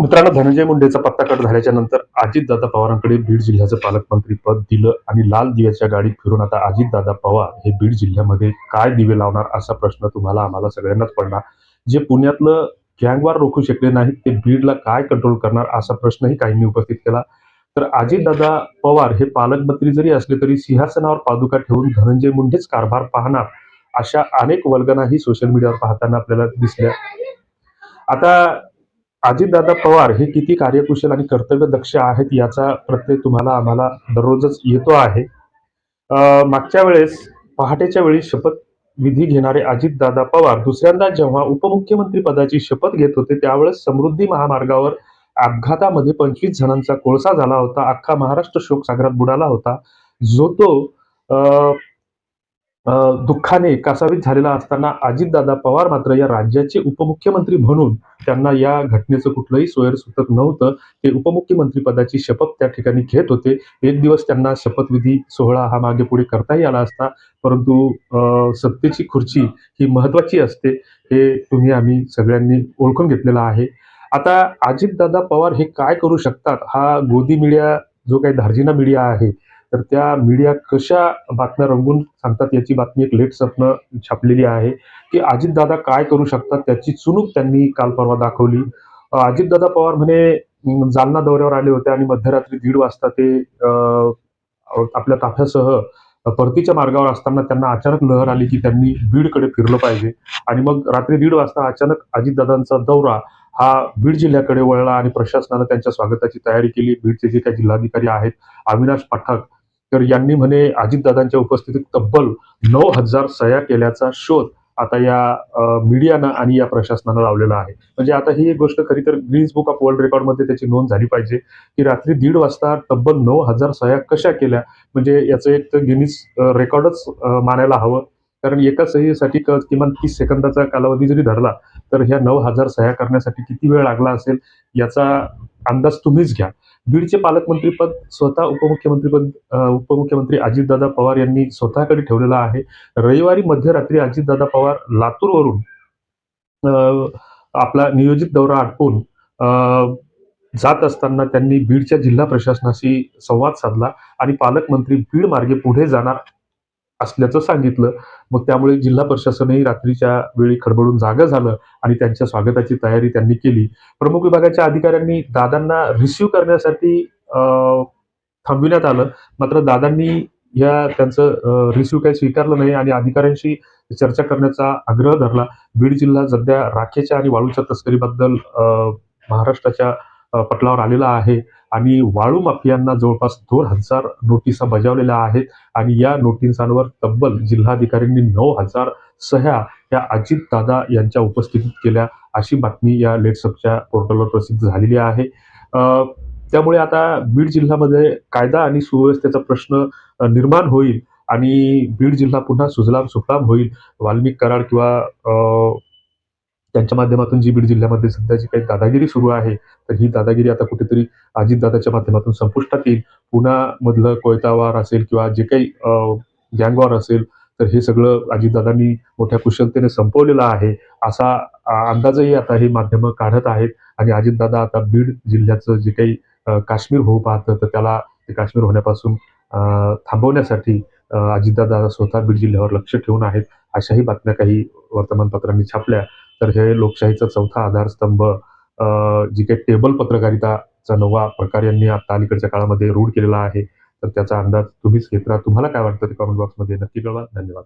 मित्रांनो धनंजय मुंडेचा पत्ता कट झाल्याच्यानंतर अजितदादा पवारांकडे बीड जिल्ह्याचं पालकमंत्री पद दिलं आणि लाल दिव्याच्या गाडीत फिरून आता अजितदादा पवार हे बीड जिल्ह्यामध्ये काय दिवे लावणार असा प्रश्न तुम्हाला आम्हाला सगळ्यांनाच पडणार. जे पुण्यातलं गँगवार रोखू शकले नाहीत ते बीडला काय कंट्रोल करणार असा प्रश्नही काहींनी उपस्थित केला. तर अजितदादा पवार हे पालकमंत्री जरी असले तरी सिंहासनावर पादुका ठेवून धनंजय मुंडेच कारभार पाहणार अशा अनेक वल्गनाही सोशल मीडियावर पाहताना आपल्याला दिसल्या. आता अजितदादा पवार हे किती कार्यकुशल आणि कर्तव्यदक्ष आहेत याचा प्रत्यय तुम्हाला आम्हाला दररोजच येतो आहे. मागच्या वेळेस पहाटेच्या वेळी शपथ विधी घेणारे अजितदादा पवार दुसऱ्यांदा जेव्हा उपमुख्यमंत्री पदाची शपथ घेत होते त्यावेळेस समृद्धी महामार्गावर अपघातामध्ये पंचवीस जणांचा कोळसा झाला होता. अख्खा महाराष्ट्र शोकसागरात बुडाला होता. जो तो दुःखाने कासावीस झालेला असताना अजितदादा पवार मात्र या राज्याचे उपमुख्यमंत्री म्हणून त्यांना या घटनेचं कुठलंही सोयर सुतक नव्हतं. ते उपमुख्यमंत्री पदाची शपथ त्या ठिकाणी घेत होते. एक दिवस त्यांना शपथविधी सोहळा हा मागे पुढे करताही आला असता. परंतु सत्तेची खुर्ची ही महत्वाची असते हे तुम्ही आम्ही सगळ्यांनी ओळखून घेतलेलं आहे. आता अजितदादा पवार हे काय करू शकतात? हा गोदी मीडिया जो काही धार्जिना मीडिया आहे तर त्या मीडिया कशा बातम्या रंगून सांगतात याची बातमी एक लेट सपनं छापलेली आहे की अजितदादा काय करू शकतात त्याची चुणूक त्यांनी काल परवा दाखवली. अजितदादा पवार म्हणे जालना दौऱ्यावर आले होते आणि मध्यरात्री दीड वाजता ते आपल्या ताफ्यासह परतीच्या मार्गावर असताना त्यांना अचानक लहर आली की त्यांनी बीडकडे फिरलं पाहिजे. आणि मग रात्री दीड वाजता अचानक अजितदादांचा दौरा हा बीड जिल्ह्याकडे वळला आणि प्रशासनानं त्यांच्या स्वागताची तयारी केली. बीडचे जे काही जिल्हाधिकारी आहेत अविनाश पाठक तर यांनी म्हणे अजितदादांच्या उपस्थितीत तब्बल नऊ हजार सह्या केल्याचा शोध आता या मीडियानं आणि या प्रशासनानं लावलेला आहे. म्हणजे आता ही एक गोष्ट खरी तर ग्रीन्स बुक ऑफ वर्ल्ड रेकॉर्डमध्ये त्याची नोंद झाली पाहिजे की रात्री दीड वाजता तब्बल नऊ हजार सह्या कशा केल्या? म्हणजे याचं एक तर गिनीज रेकॉर्डच मानायला हवं. कारण एका सहीसाठी किमान तीस सेकंदाचा कालावधी जरी धरला तर ह्या नऊ हजार सह्या करण्यासाठी किती वेळ लागला असेल याचा अंदाज तुम्हीच घ्या. बीडचे पालकमंत्रीपद स्वतः उपमुख्यमंत्रीपद उपमुख्यमंत्री अजितदादा पवार यांनी स्वतःकडे ठेवलेला आहे. रविवारी मध्यरात्री अजितदादा पवार लातूरवरून आपला नियोजित दौरा आटपून जात असताना त्यांनी बीडच्या जिल्हा प्रशासनाशी संवाद साधला आणि पालकमंत्री बीड मार्गे पुढे जाणार असल्याचं सांगितलं. मग त्यामुळे जिल्हा प्रशासनही रात्रीच्या वेळी खडबडून जागं झालं आणि त्यांच्या स्वागताची तयारी त्यांनी केली. प्रमुख विभागाच्या अधिकाऱ्यांनी दादांना रिसिव्ह करण्यासाठी थांबविण्यात आलं. मात्र दादांनी या त्यांचं रिसिव्ह काही स्वीकारलं नाही आणि अधिकाऱ्यांशी चर्चा करण्याचा आग्रह धरला. बीड जिल्हा सध्या राखेच्या आणि वाळूच्या तस्करीबद्दल महाराष्ट्राच्या पटलावर आलेला आहे. आणि वाळू माफियांना जवळपास दोन हजार नोटिसा बजावलेल्या आहेत. आणि या नोटिसांवर तब्बल जिल्हाधिकाऱ्यांनी नऊ हजार सह्या या अजितदादा यांच्या उपस्थितीत केल्या अशी बातमी या लेट्सअपच्या पोर्टलवर प्रसिद्ध झालेली आहे. त्यामुळे आता बीड जिल्ह्यामध्ये कायदा आणि सुव्यवस्थेचा प्रश्न निर्माण होईल आणि बीड जिल्हा पुन्हा सुजलाम सुफलाम होईल. वाल्मिक कराड किंवा त्यांच्या माध्यमातून जी बीड जिल्ह्यामध्ये सध्या जी काही दादागिरी सुरू आहे तर ही दादागिरी आता कुठेतरी अजितदादाच्या माध्यमातून संपुष्टात येईल. पुण्यामधलं कोयतावार असेल किंवा जे काही गँगवार असेल तर हे सगळं अजितदादांनी मोठ्या कुशलतेने संपवलेलं आहे. असा अंदाजही आता हे माध्यमं काढत आहेत. आणि अजितदादा आता बीड जिल्ह्याचं जे काही काश्मीर होऊ पाहतं तर त्याला ते काश्मीर होण्यापासून थांबवण्यासाठी अजितदादा स्वतः बीड जिल्ह्यावर लक्ष ठेवून आहेत. अशाही बातम्या काही वर्तमानपत्रांनी छापल्या. तर हे लोकशाहीचा चौथा आधारस्तंभ जी काही टेबल पत्रकारिताचा नवा प्रकार यांनी आता अलीकडच्या काळामध्ये रूढ केलेला आहे तर त्याचा अंदाज तुम्हीच घेत राहा. तुम्हाला काय वाटतं ते कमेंट बॉक्समध्ये नक्की कळवा. धन्यवाद.